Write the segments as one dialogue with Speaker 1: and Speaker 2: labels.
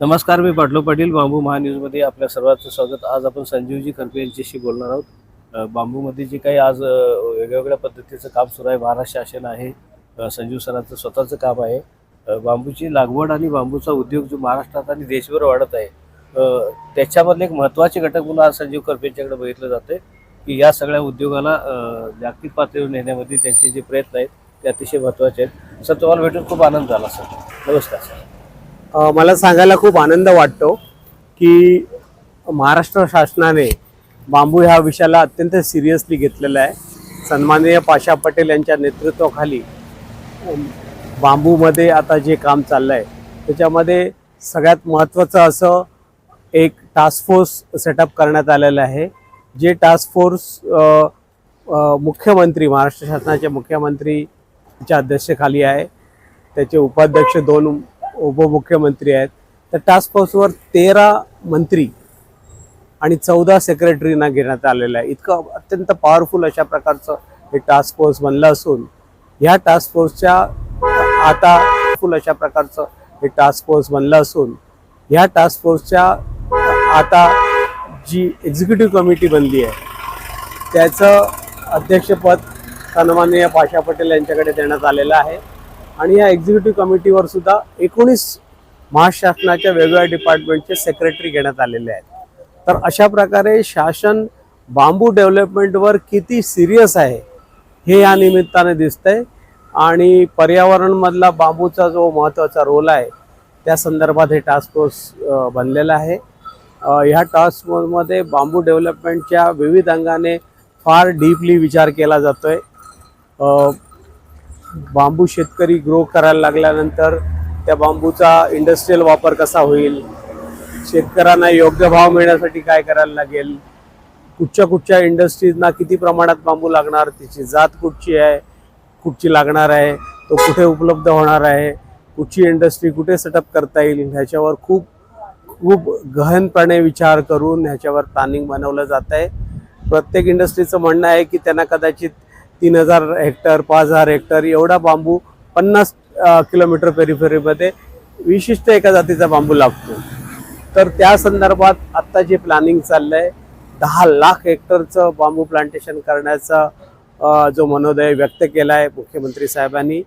Speaker 1: नमस्कार मी पाटलो पाटील बांबू महान्यूजमध्ये आपल्या सर्वांचं स्वागत. आज आपण संजीवजी करपे यांच्याशी बोलणार आहोत. बांबूमध्ये जे काही आज वेगवेगळ्या पद्धतीचं काम सुरू आहे. महाराष्ट्र शासन आहे संजीव सरांचं स्वतःचं काम आहे. बांबूची लागवड आणि बांबूचा उद्योग जो महाराष्ट्रात आणि देशभर वाढत आहे त्याच्यामधले एक महत्त्वाचे घटक म्हणून आज संजीव करपे यांच्याकडे बघितलं जातं की या सगळ्या उद्योगाला जागतिक पातळीवर नेण्यामध्ये त्यांचे जे प्रयत्न आहेत ते अतिशय महत्त्वाचे आहेत. सर तुम्हाला भेटून खूप आनंद झाला सर. नमस्कार सर.
Speaker 2: मला सांगायला खूप आनंद वाटतो की महाराष्ट्र शासनाने बांबू ह्या विषयाला अत्यंत सिरियसली घेतलेला आहे. सन्माननीय पाशा पटेल यांच्या नेतृत्वाखाली बांबूमध्ये आता जे काम चाललं आहे त्याच्यामध्ये सगळ्यात महत्त्वाचं असं एक टास्क फोर्स सेटअप करण्यात आलेलं आहे जे टास्क फोर्स मुख्यमंत्री महाराष्ट्र शासनाचे मुख्यमंत्रीच्या अध्यक्षतेखाली आहे. त्याचे उपाध्यक्ष दोन उपमुख्यमंत्री आहेत. त्या टास्क फोर्सवर तेरा मंत्री आणि चौदा सेक्रेटरीना घेण्यात आलेलं आहे. इतकं अत्यंत पॉवरफुल अशा प्रकारचं हे टास्क फोर्स बनलं असून ह्या टास्क फोर्सच्या आता फुल अशा प्रकारचं हे टास्क फोर्स बनलं असून ह्या टास्क फोर्सच्या आता जी एक्झिक्युटिव्ह कमिटी बनली आहे त्याचं अध्यक्षपद सन्माननीय पाशा पटेल यांच्याकडे देण्यात आलेलं आहे. आणि या एक्झिक्युटिव्ह कमिटीवर सुद्धा एकोणीस महाशासनाच्या वेगवेगळ्या डिपार्टमेंटचे सेक्रेटरी घेण्यात आलेले आहेत. तर अशा प्रकारे शासन बांबू डेव्हलपमेंटवर किती सिरियस आहे हे या निमित्ताने दिसतंय. आणि पर्यावरणमधला बांबूचा जो महत्त्वाचा रोल आहे त्या संदर्भात हे टास्क फोर्स बनलेलं आहे. ह्या टास्क फोर्समध्ये बांबू डेव्हलपमेंटच्या विविध अंगाने फार डीपली विचार केला जातो आहे बांबू शेतकरी ग्रो करायला लागल्यानंतर त्या बांबूचा इंडस्ट्रीयल वापर कसा होईल? शेतकऱ्यांना योग्य भाव मिळण्यासाठी काय करायला लागेल? कुठच्या कुठच्या इंडस्ट्रीजना किती प्रमाणात बांबू लागणार? त्याची जात कुठची आहे? कुठची लागणार आहे? तो कुठे उपलब्ध होणार आहे? कुठची इंडस्ट्री कुठे सेटअप करता येईल? ह्याच्यावर खूप खूप गहनपणे विचार करून ह्याच्यावर प्लॅनिंग बनवलं जात आहे प्रत्येक इंडस्ट्रीचं म्हणणं आहे की त्यांना कदाचित तीन हजार हेक्टर पाच हजार हेक्टर एवढा बांबू पन्नास किलोमीटर पेरिफेरीमध्ये विशिष्ट एका जातीचा बांबू लागतो. तर त्या संदर्भात आत्ता जे प्लॅनिंग चाललंय दहा लाख हेक्टरचं बांबू प्लांटेशन करण्याचा जो मनोदय व्यक्त केला आहे मुख्यमंत्री साहेबांनी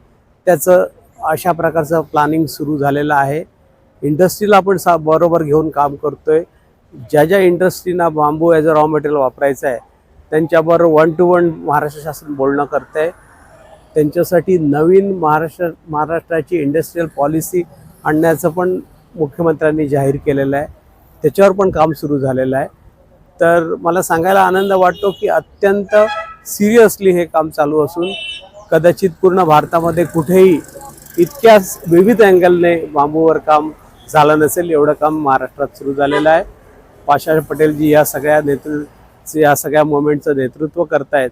Speaker 2: त्याचं अशा प्रकारचं प्लॅनिंग सुरू झालेलं आहे. इंडस्ट्रीला आपण सा बरोबर घेऊन काम करतोय. ज्या ज्या इंडस्ट्रीना bamboo as a raw material वापरायचं आहे त्यांच्याबरोबर वन टू वन महाराष्ट्र शासन बोलणं करत आहे त्यांच्यासाठी नवीन महाराष्ट्र महाराष्ट्राची इंडस्ट्रीयल पॉलिसी आणण्याचं पण मुख्यमंत्र्यांनी जाहीर केलेलं आहे. त्याच्यावर पण काम सुरू झालेलं आहे. तर मला सांगायला आनंद वाटतो की अत्यंत सिरियसली हे काम चालू असून कदाचित पूर्ण भारतामध्ये कुठेही इतक्या विविध अँगलने बांबूवर काम झालं नसेल एवढं काम महाराष्ट्रात सुरू झालेलं आहे. पाशा पटेलजी या सगळ्या नेतृत्व या सगळ्या मुवमेंटचं नेतृत्व करतायत.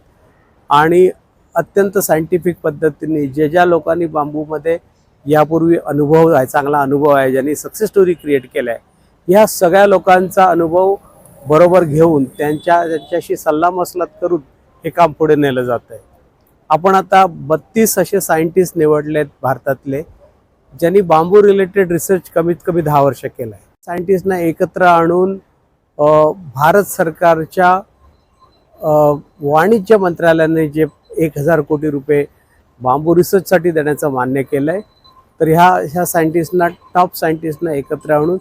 Speaker 2: आणि अत्यंत सायंटिफिक पद्धतीने जे ज्या लोकांनी बांबूमध्ये यापूर्वी अनुभव आहे चांगला अनुभव आहे ज्यांनी सक्सेस स्टोरी क्रिएट केल्या आहे ह्या सगळ्या लोकांचा अनुभव बरोबर घेऊन त्यांच्या त्यांच्याशी सल्लामसलत करून हे काम पुढे नेलं जात आहे आपण आता बत्तीस असे सायंटिस्ट निवडले आहेत भारतातले ज्यांनी बांबू रिलेटेड रिसर्च कमीत कमी दहा वर्ष केलं आहे सायंटिस्टना एकत्र आणून भारत सरकारच्या वाणिज्य मंत्रालयाने जे एक हजार कोटी रुपये बांबू रिसर्चसाठी देण्याचं मान्य केलं आहे तर ह्या ह्या सायंटिस्टना टॉप सायंटिस्टना एकत्र आणून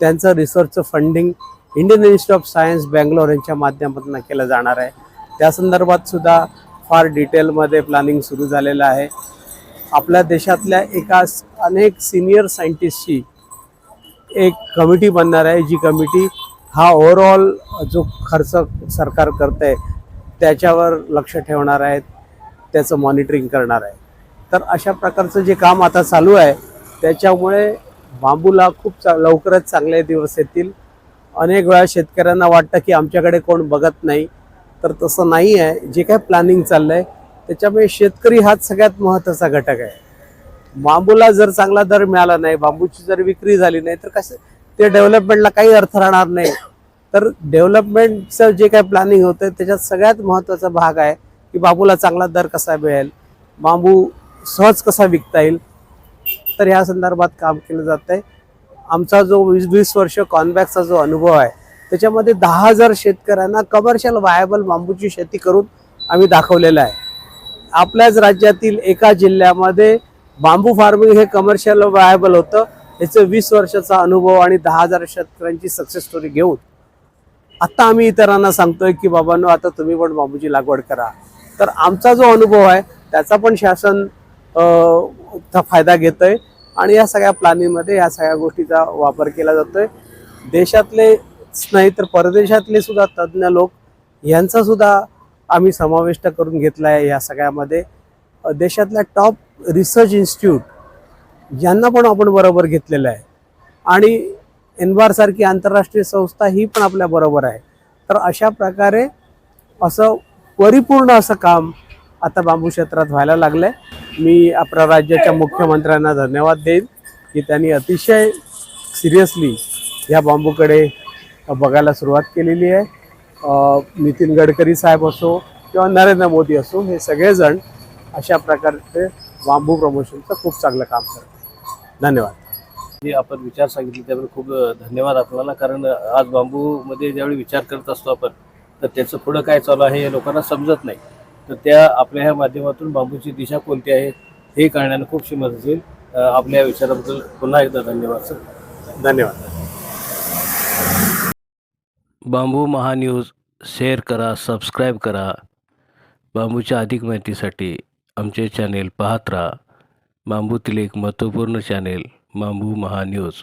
Speaker 2: त्यांचं रिसर्चचं funding Indian Institute of Science Bangalore यांच्या माध्यमातून केलं जाणार आहे. त्या संदर्भात सुद्धा फार डिटेलमध्ये प्लॅनिंग सुरू झालेलं आहे. आपल्या देशातल्या एका अनेक सिनियर सायंटिस्टची एक कमिटी बनणार आहे जी कमिटी हा ओव्हरऑल जो खर्च सरकार करत आहे त्याच्यावर लक्ष ठेवणार आहेत त्याचं मॉनिटरिंग करणार आहे तर अशा प्रकारचं जे काम आता चालू आहे त्याच्यामुळे बांबूला खूप चा लवकरच चांगले दिवस येतील. अनेक वेळा शेतकऱ्यांना वाटतं की आमच्याकडे कोण बघत नाही. तर तसं नाही आहे जे काय प्लॅनिंग चाललं आहे त्याच्यामुळे शेतकरी हाच सगळ्यात महत्त्वाचा घटक आहे. बांबूला जर चांगला दर मिळाला नाही बांबूची जर विक्री झाली नाही तर कसं ते डेव्हलपमेंटला काही अर्थ राहणार नाही. तर डेव्हलपमेंटचं जे काही प्लॅनिंग होतं त्याच्यात सगळ्यात महत्त्वाचा भाग आहे की बांबूला चांगला दर कसा मिळेल बांबू सहज कसा विकता येईल तर ह्या संदर्भात काम केलं जात आहे आमचा जो वीस वीस वर्ष कॉनबॅकचा जो अनुभव आहे त्याच्यामध्ये दहा हजार शेतकऱ्यांना कमर्शियल वायबल बांबूची शेती करून आम्ही दाखवलेलं आहे. आपल्याच राज्यातील एका जिल्ह्यामध्ये बांबू फार्मिंग हे कमर्शियल वायबल होतं. याचं वीस वर्षाचा अनुभव आणि दहा हजार शेतकऱ्यांची सक्सेस स्टोरी घेऊन आत्ता आम्ही इतरांना सांगतोय की बाबांनो आता तुम्ही पण बांबूची लागवड करा. तर आमचा जो अनुभव आहे त्याचा पण शासन चा फायदा घेतोय आणि या सगळ्या प्लॅनिंगमध्ये या सगळ्या गोष्टीचा वापर केला जातोय. देशातलेच नाही तर परदेशातले सुद्धा तज्ज्ञ लोक यांचा सुद्धा आम्ही समाविष्ट करून घेतला आहे या सगळ्यामध्ये. देशातल्या टॉप रिसर्च इन्स्टिट्यूट यांना पण आपण बरोबर घेतलेलं आहे. आणि एनबारसारखी आंतरराष्ट्रीय संस्था ही पण आपल्या बरोबर आहे. तर अशा प्रकारे असं परिपूर्ण असं काम आता बांबू क्षेत्रात व्हायला लागलं आहे मी आपल्या राज्याच्या मुख्यमंत्र्यांना धन्यवाद देईन की त्यांनी अतिशय सिरियसली या बांबूकडे बघायला सुरुवात केलेली आहे. नितीन गडकरी साहेब असो किंवा नरेंद्र मोदी असो हे सगळेजण अशा प्रकारचे बांबू प्रमोशनचं खूप चांगलं काम करतात. धन्यवाद.
Speaker 1: जे आपण विचार सांगितले त्यामुळे खूप धन्यवाद आपल्याला. कारण आज बांबूमध्ये ज्यावेळी विचार करत असतो आपण तर त्याचं पुढं काय चालू आहे हे लोकांना समजत नाही. तर त्या आपल्या ह्या माध्यमातून बांबूची दिशा कोणती आहे हे कळण्याला खूपशी मदत होईल. आपल्या या विचाराबद्दल पुन्हा एकदा धन्यवाद सर.
Speaker 2: धन्यवाद.
Speaker 1: बांबू महान्यूज शेअर करा सबस्क्राईब करा. बांबूच्या अधिक माहितीसाठी आमचे चॅनेल पाहत राहा. बांबूतील एक महत्त्वपूर्ण चॅनेल बांबू महान्यूज.